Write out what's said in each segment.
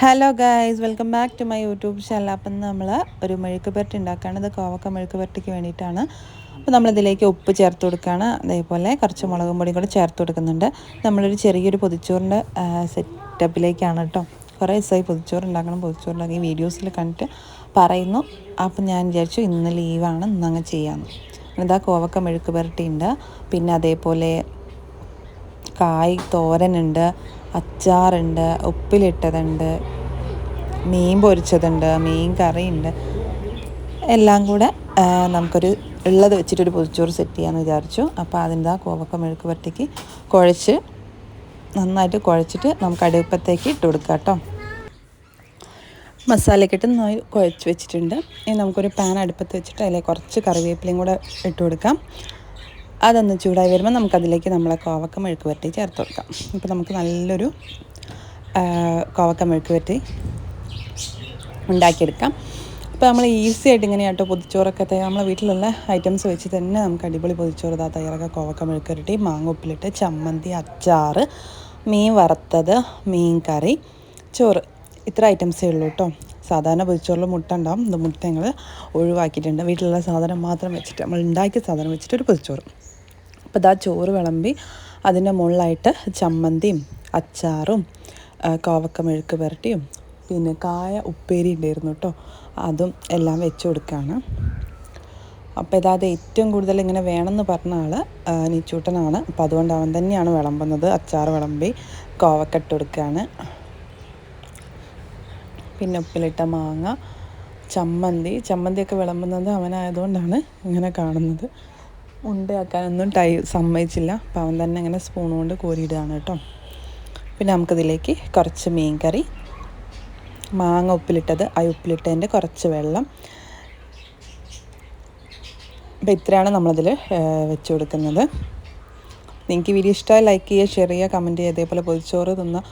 Hello guys welcome back to my YouTube channel അപ്പം നമ്മൾ ഒരു മെഴുക്ക് പുരട്ടി ഉണ്ടാക്കുകയാണ് ഇത് കോവക്ക മെഴുക്ക് പുരട്ടിക്ക് വേണ്ടിയിട്ടാണ്. അപ്പോൾ നമ്മളിതിലേക്ക് ഉപ്പ് ചേർത്ത് കൊടുക്കുകയാണ് അതേപോലെ കുറച്ച് മുളകും പൊടിയും കൂടെ ചേർത്ത് കൊടുക്കുന്നുണ്ട്. നമ്മളൊരു ചെറിയൊരു പൊതിച്ചോറിന്റെ സെറ്റപ്പിലേക്കാണ് കേട്ടോ. കുറേ ദിവസമായി പൊതിച്ചോറ് ഉണ്ടാക്കണം. പൊതിച്ചോറുണ്ടാക്കി വീഡിയോസിൽ കണ്ടിട്ട് പറയുന്നു. അപ്പം ഞാൻ വിചാരിച്ചു ഇന്ന് ലീവാണ് ഇന്നങ്ങ് ചെയ്യാമെന്ന് ഇതാ കോവക്ക മെഴുക്ക് പുരട്ടിയുണ്ട്. പിന്നെ അതേപോലെ കായ് തോരനുണ്ട് അച്ചാറുണ്ട് ഉപ്പിലിട്ടതുണ്ട് മീൻ പൊരിച്ചതുണ്ട് മീൻ കറിയുണ്ട്. എല്ലാം കൂടെ നമുക്കൊരു ഉള്ളത് വെച്ചിട്ടൊരു പൊതിച്ചോറ് സെറ്റ് ചെയ്യാമെന്ന് വിചാരിച്ചു. അപ്പോൾ അതിന്റെ ആ കോവക്ക മെഴുക്ക് പട്ടിക്ക് കുഴച്ച് നന്നായിട്ട് കുഴച്ചിട്ട് നമുക്ക് അടുപ്പത്തേക്ക് ഇട്ട് കൊടുക്കാം കേട്ടോ. മസാലക്കിട്ട് നന്നായി കുഴച്ച് വെച്ചിട്ടുണ്ട്. ഇനി നമുക്കൊരു പാൻ അടുപ്പത്ത് വെച്ചിട്ട് അതിലേക്ക് കുറച്ച് കറിവേപ്പിലയും കൂടെ ഇട്ട് കൊടുക്കാം. അതൊന്ന് ചൂടായി വരുമ്പോൾ നമുക്കതിലേക്ക് നമ്മളെ കോവക്ക മെഴുക്ക് വരട്ടി ചേർത്ത് കൊടുക്കാം. അപ്പോൾ നമുക്ക് നല്ലൊരു കോവക്ക മെഴുക്ക് വരട്ടി ഉണ്ടാക്കിയെടുക്കാം. അപ്പോൾ നമ്മൾ ഈസി ആയിട്ട് ഇങ്ങനെ കേട്ടോ പൊതിച്ചോറൊക്കെ നമ്മളെ വീട്ടിലുള്ള ഐറ്റംസ് വെച്ച് തന്നെ നമുക്ക് അടിപൊളി പൊതിച്ചോറ് ഇതാ തയ്യാറൊക്കെ കോവക്ക മെഴുക്കരട്ടി മാങ്ങ ഉപ്പിലിട്ട് ചമ്മന്തി അച്ചാറ് മീൻ വറുത്തത് മീൻ കറി ചോറ്. ഇത്ര ഐറ്റംസേ ഉള്ളൂ കേട്ടോ. സാധാരണ പൊതിച്ചോറിൽ മുട്ട ഉണ്ടാവും. ഇത് മുട്ട ഞങ്ങൾ ഒഴിവാക്കിയിട്ടുണ്ട്. വീട്ടിലുള്ള സാധനം മാത്രം വെച്ചിട്ട് നമ്മൾ ഉണ്ടാക്കിയ സാധനം വെച്ചിട്ട് ഒരു പൊതിച്ചോറ്. അപ്പോൾ ഇതാ ചോറ് വിളമ്പി അതിന്റെ മുകളിലായിട്ട് ചമ്മന്തിയും അച്ചാറും കോവക്ക മെഴുക്ക് പുരട്ടിയും പിന്നെ കായ ഉപ്പേരി ഉണ്ടായിരുന്നു കേട്ടോ അതും എല്ലാം വെച്ച് കൊടുക്കുകയാണ് അപ്പോൾ ഇതാത് ഏറ്റവും കൂടുതൽ ഇങ്ങനെ വേണമെന്ന് പറഞ്ഞ ആൾ നീച്ചൂട്ടനാണ് അപ്പോൾ അതുകൊണ്ട് അവൻ തന്നെയാണ് വിളമ്പുന്നത്. അച്ചാർ വിളമ്പി കോവക്കെട്ട് കൊടുക്കുകയാണ് പിന്നെ ഉപ്പിലിട്ട മാങ്ങ ചമ്മന്തി. ചമ്മന്തിയൊക്കെ വിളമ്പുന്നത് അവനായതുകൊണ്ടാണ് ഇങ്ങനെ കാണുന്നത്. ഉണ്ടയാക്കാനൊന്നും ടൈ സമ്മതിച്ചില്ല. അപ്പോൾ അവൻ തന്നെ ഇങ്ങനെ സ്പൂൺ കൊണ്ട് കോരിയിടുകയാണ് കേട്ടോ പിന്നെ നമുക്കിതിലേക്ക് കുറച്ച് മീൻ കറി മാങ്ങ ഉപ്പിലിട്ടത്. ആ ഉപ്പിലിട്ടതിന്റെ കുറച്ച് വെള്ളം. അപ്പോൾ ഇത്രയാണ് നമ്മളതിൽ വെച്ച് കൊടുക്കുന്നത്. നിങ്ങൾക്ക് വീഡിയോ ഇഷ്ടമായി ലൈക്ക് ചെയ്യുക ഷെയർ ചെയ്യുക കമന്റ് ചെയ്യുക. അതേപോലെ പൊതിച്ചോറ് തിന്ന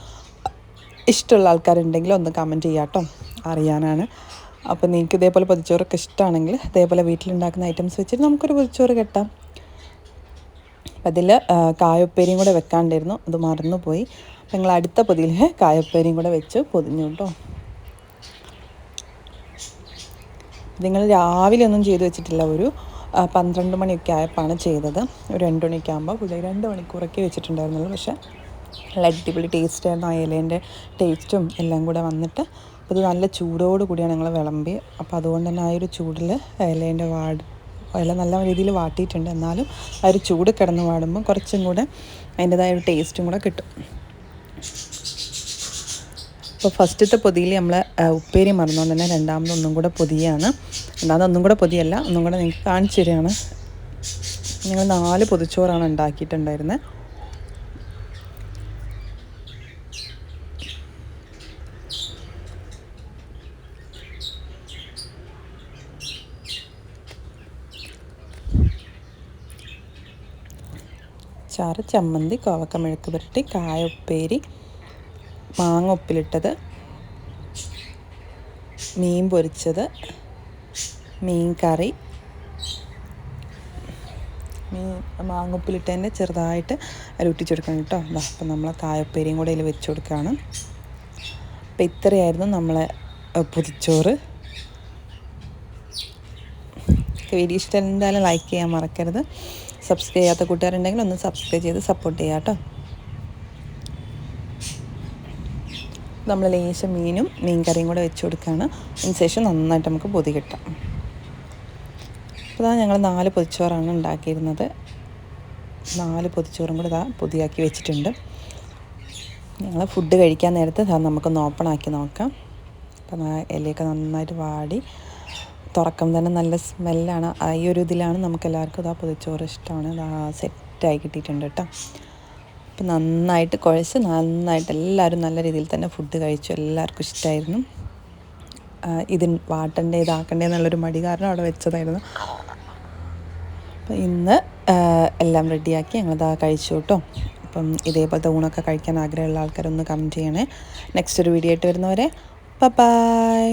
ഇഷ്ടമുള്ള ആൾക്കാരുണ്ടെങ്കിൽ ഒന്ന് കമന്റ് ചെയ്യാം കേട്ടോ. അറിയാനാണ്. അപ്പോൾ നിങ്ങൾക്ക് ഇതേപോലെ പൊതിച്ചോറൊക്കെ ഇഷ്ടമാണെങ്കിൽ ഇതേപോലെ വീട്ടിലുണ്ടാക്കുന്ന ഐറ്റംസ് വെച്ചിട്ട് നമുക്കൊരു പൊതിച്ചോറ് കെട്ടാം. അപ്പം അതിൽ കായപ്പേരിയും കൂടെ വെക്കാണ്ടായിരുന്നു. അത് മറന്നുപോയി. അപ്പം ഞങ്ങൾ അടുത്ത പൊതിയിൽ കായപ്പേരിയും കൂടെ വെച്ച് പൊതിഞ്ഞു കേട്ടോ. നിങ്ങൾ രാവിലെ ഒന്നും ചെയ്തു വെച്ചിട്ടില്ല. ഒരു പന്ത്രണ്ട് മണിയൊക്കെ ആയപ്പോഴാണ് ചെയ്തത്. ഒരു രണ്ട് മണിയൊക്കെ ആകുമ്പോൾ പുതിയ രണ്ട് മണിക്കൂറൊക്കെ വെച്ചിട്ടുണ്ടായിരുന്നുള്ളൂ. പക്ഷേ നല്ല അടിപൊളി ടേസ്റ്റ് ആയിരുന്നു. ആ ഇലേന്റെ ടേസ്റ്റും എല്ലാം കൂടെ വന്നിട്ട് അപ്പോൾ ഇത് നല്ല ചൂടോട് കൂടിയാണ് ഞങ്ങൾ വിളമ്പി. അപ്പോൾ അതുകൊണ്ട് തന്നെ ആ ഒരു ചൂടിൽ ഇലേന്റെ വാട് ഇല നല്ല രീതിയിൽ വാട്ടിയിട്ടുണ്ട്. എന്നാലും ആ ഒരു ചൂട് കിടന്ന് വാടുമ്പോൾ കുറച്ചും കൂടെ അതിന്റെതായ ഒരു ടേസ്റ്റും കൂടെ കിട്ടും. അപ്പോൾ ഫസ്റ്റത്തെ പൊതിയിൽ നമ്മൾ ഉപ്പേരി മറന്നുകൊണ്ട് തന്നെ രണ്ടാമത് ഒന്നും കൂടെ പൊതിയാണ്. രണ്ടാമത് ഒന്നും കൂടെ പൊതിയല്ല ഒന്നും കൂടെ നിങ്ങൾക്ക് കാണിച്ചു തരികയാണ്. ഞങ്ങൾ നാല് പൊതിച്ചോറാണ് ഉണ്ടാക്കിയിട്ടുണ്ടായിരുന്നത് ചാറ് ചമ്മന്തി കോവക്ക മെഴുക്ക് പുരട്ടി കായ ഉപ്പേരി മാങ്ങ ഉപ്പിലിട്ടത് മീൻ പൊരിച്ചത് മീൻ കറി. മീൻ മാങ്ങ ഉപ്പിലിട്ടതിന്റെ ചെറുതായിട്ട് അരുട്ടിച്ച് കൊടുക്കണം കേട്ടോ അപ്പം നമ്മൾ കായപ്പേരിയും കൂടെ അതിൽ വെച്ച് കൊടുക്കുകയാണ്. അപ്പം ഇത്രയായിരുന്നു നമ്മളെ പൊതിച്ചോറ്. വീഡിയോ ഇഷ്ടം എന്തായാലും ലൈക്ക് ചെയ്യാൻ മറക്കരുത്. സബ്സ്ക്രൈബ് ചെയ്യാത്ത കൂട്ടുകാരുണ്ടെങ്കിൽ ഒന്ന് സബ്സ്ക്രൈബ് ചെയ്ത് സപ്പോർട്ട് ചെയ്യാം കേട്ടോ. നമ്മൾ ലേശം മീനും മീൻ കറിയും കൂടെ വെച്ച് കൊടുക്കുകയാണ്. അതിന് ശേഷം നന്നായിട്ട് നമുക്ക് പൊതി കിട്ടാം. അപ്പോൾ ഞങ്ങൾ നാല് പൊതിച്ചോറാണ് ഉണ്ടാക്കിയിരുന്നത്. നാല് പൊതിച്ചോറും കൂടെ ഇതാ പൊതിയാക്കി വെച്ചിട്ടുണ്ട്. ഞങ്ങൾ ഫുഡ് കഴിക്കാൻ നേരത്ത് ഇതാ നമുക്കൊന്ന് ഓപ്പൺ ആക്കി നോക്കാം. അപ്പം ഇലയൊക്കെ നന്നായിട്ട് വാടി. തുറക്കം തന്നെ നല്ല സ്മെല്ലാണ് ഈ ഒരു ഇതിലാണ് നമുക്ക് എല്ലാവർക്കും ഇതാ പൊതിച്ചോറ് ഇഷ്ടമാണ്. ഇതാ സെറ്റായി കിട്ടിയിട്ടുണ്ട് കേട്ടോ. അപ്പം നന്നായിട്ട് കുഴച്ച് നന്നായിട്ട് എല്ലാവരും നല്ല രീതിയിൽ തന്നെ ഫുഡ് കഴിച്ചു. എല്ലാവർക്കും ഇഷ്ടമായിരുന്നു ഇത് വാട്ടണ്ടേ ഇതാക്കണ്ടേ എന്നുള്ളൊരു മടി കാരണം അവിടെ വെച്ചതായിരുന്നു. അപ്പം ഇന്ന് എല്ലാം റെഡിയാക്കി ഞങ്ങളിതാ കഴിച്ചു കേട്ടോ. അപ്പം ഇതേപോലത്തെ ഊണൊക്കെ കഴിക്കാൻ ആഗ്രഹമുള്ള ആൾക്കാരൊന്ന് കമന്റ് ചെയ്യണേ. നെക്സ്റ്റ് ഒരു വീഡിയോ ആയിട്ട് വരുന്നവരെ ബൈ